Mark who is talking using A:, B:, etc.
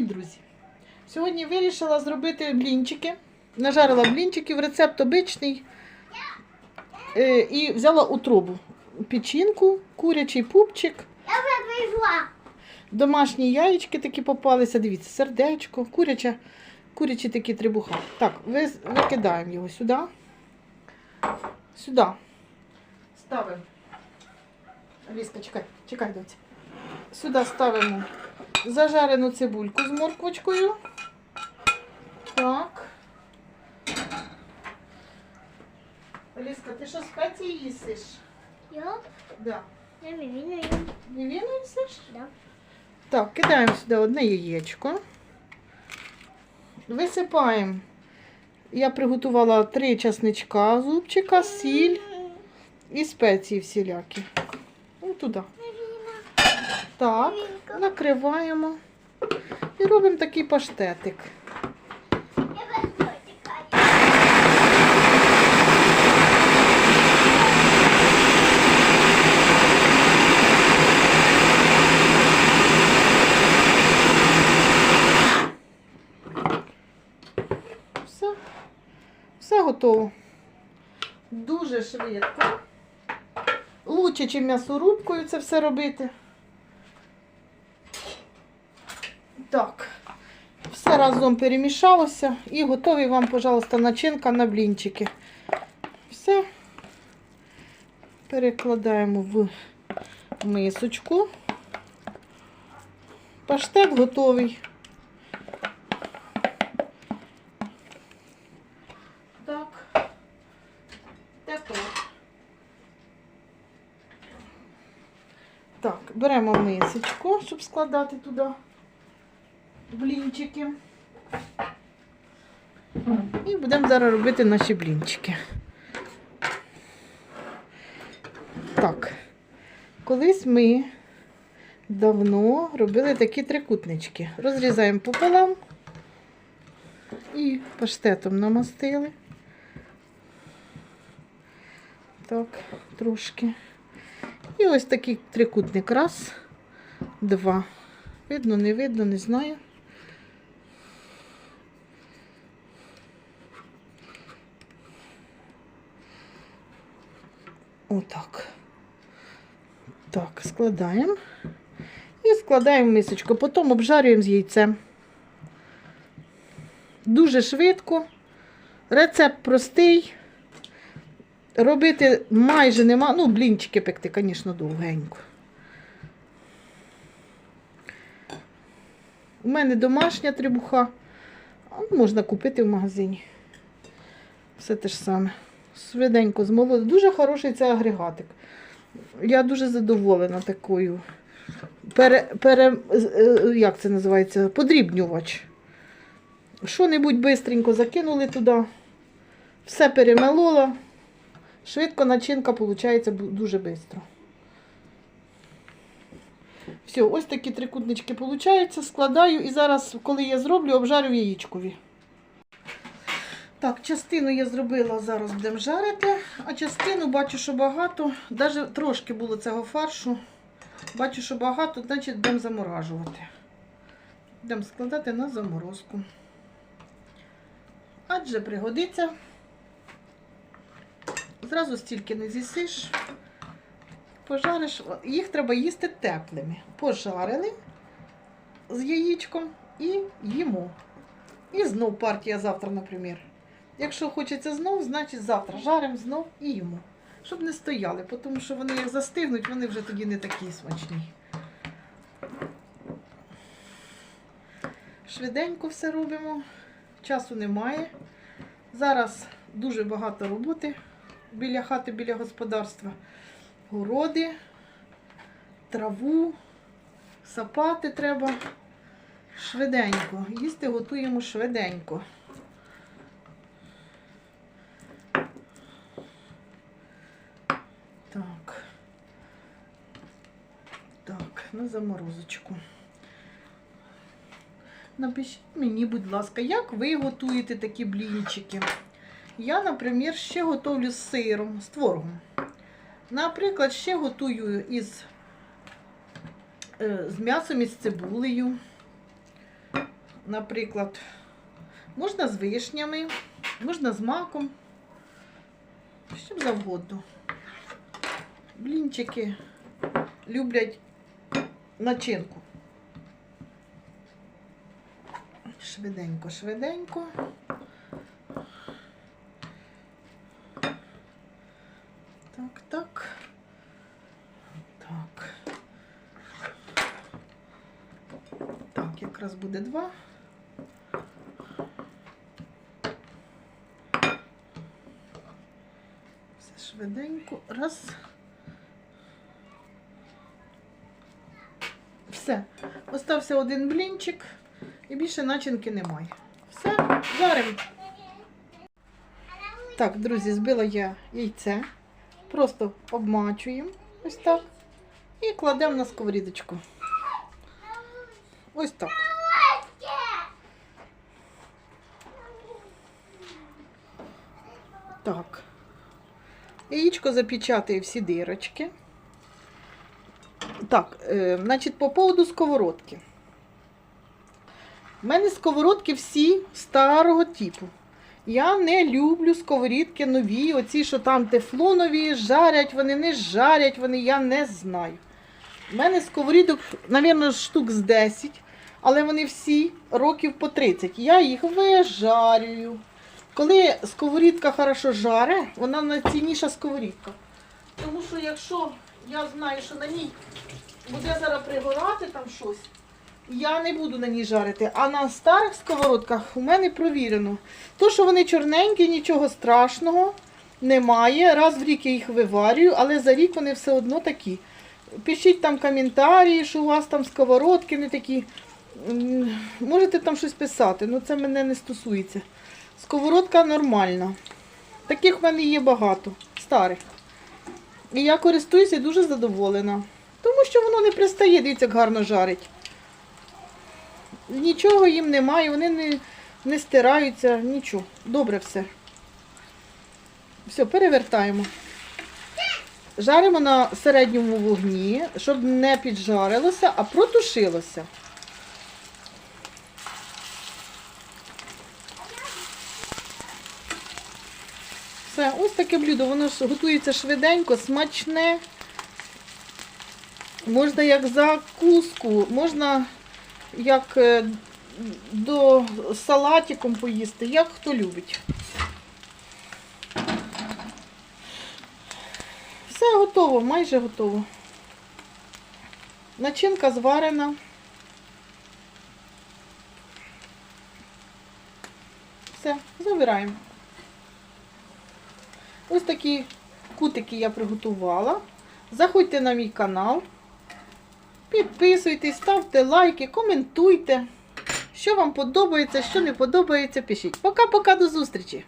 A: Привіт, друзі! Сьогодні вирішила зробити блінчики. Нажарила блінчиків, рецепт обичний. Е, і взяла утробу. Печінку, курячий пупчик,
B: Я вже
A: домашні яєчки такі попалися. Дивіться, сердечко, куряча, курячі такі трибуха. Так, викидаємо його сюди. Сюди. Ставимо. Ліска, чекай, чекай, доці. Сюди ставимо зажарену цибульку з морквочкою. Так. Ліска, ти що спеції їсиш?
B: Я
A: Да.
B: не вмію.
A: Не їсиш?
B: Да.
A: Так, кидаємо сюди одне яєчко. Висипаємо. Я приготувала три часничка, зубчика, сіль і спеції всілякі. Ось туди. Так, накриваємо і робимо такий паштетик. Все. Все готово. Дуже швидко. Лучше, ніж м'ясорубкою це все робити. Так. Все разом перемішалося і готові вам, пожалуйста, начинка на блінчики. Все. Перекладаємо в мисочку. Паштет готовий. Так. Тепер. Так, беремо мисочку, щоб складати туди блінчики. І будемо зараз робити наші блінчики. Так, колись ми давно робили такі трикутнички. Розрізаємо пополам і паштетом намастили. Так, трошки. І ось такий трикутник. Раз, два. Видно, не видно, не знаю. Отак. Так, складаємо. І складаємо мисочку. Потім обжарюємо з яйцем. Дуже швидко. Рецепт простий. Робити майже нема. Ну, блінчики пекти, звісно, довгенько. У мене домашня трибуха. А можна купити в магазині. Все те ж саме. Швиденько змолоти. Дуже хороший цей агрегатик. Я дуже задоволена такою. Пере, пере, е, як це називається? Подрібнювач. Що-небудь бистренько закинули туди. Все перемелола. Швидко начинка виходить дуже швидко. Все, ось такі трикутнички виходять. Складаю і зараз, коли я зроблю, обжарю яєчкові. Так, частину я зробила, зараз будемо жарити, а частину бачу, що багато. Навіть трошки було цього фаршу. Бачу, що багато, значить будемо заморажувати. Будемо складати на заморозку. Адже пригодиться. Зразу стільки не з'їсиш. Пожариш. Їх треба їсти теплими. Пожарили з яєчком і їмо. І знов партія завтра, наприклад. Якщо хочеться знов, значить завтра жаримо знов і їмо. Щоб не стояли, тому що вони як застигнуть, вони вже тоді не такі смачні. Швиденько все робимо. Часу немає. Зараз дуже багато роботи біля хати, біля господарства. Городи, траву, сапати треба. Швиденько. Їсти готуємо швиденько. Так. Так, на заморозочку. Напишіть мені, будь ласка, як ви готуєте такі блінчики? Я, наприклад, ще готовлю з сиром, з творогом. Наприклад, ще готую із, е, з м'ясом із цибулею. наприклад, можна з вишнями, можна з маком. Чим завгодно. Блінчики люблять начинку. Швиденько, швиденько. Так, так. Так. Так, якраз буде два. Все швиденько. Раз. Все. Остався один блінчик і більше начинки немає. Все, жаримо. Так, друзі, збила я яйце. Просто обмачуємо ось так. І кладемо на сковорідочку. Ось так. Так. Яєчко запечатає всі дирочки. Так, е, значить, по поводу сковородки. У мене сковородки всі старого типу. Я не люблю сковорідки нові, оці, що там тефлонові, жарять, вони не жарять, вони я не знаю. У мене сковорідок, мабуть, штук з 10, але вони всі років по 30. Я їх вижарюю. Коли сковорідка хорошо жаре, вона найцінніша сковорідка. Тому що якщо я знаю, що на ній буде зараз пригорати там щось, я не буду на ній жарити. А на старих сковородках у мене провірено. То, що вони чорненькі, нічого страшного немає. Раз в рік я їх виварюю, але за рік вони все одно такі. Пишіть там коментарі, що у вас там сковородки не такі. Можете там щось писати, але це мене не стосується. Сковородка нормальна. Таких в мене є багато, старих. І я користуюся і дуже задоволена. Тому що воно не пристає, дивіться, як гарно жарить. Нічого їм немає, вони не, не стираються, нічого. Добре все. Все, перевертаємо. Жаримо на середньому вогні, щоб не піджарилося, а протушилося. Все, ось таке блюдо, воно ж готується швиденько, смачне. Можна як закуску, можна як е, до салатиком поїсти, як хто любить. Все готово, майже готово. Начинка зварена. Все, забираємо. Ось такі кутики я приготувала. Заходьте на мій канал. Підписуйтесь, ставте лайки, коментуйте. Що вам подобається, що не подобається, пишіть. Пока-пока, до зустрічі!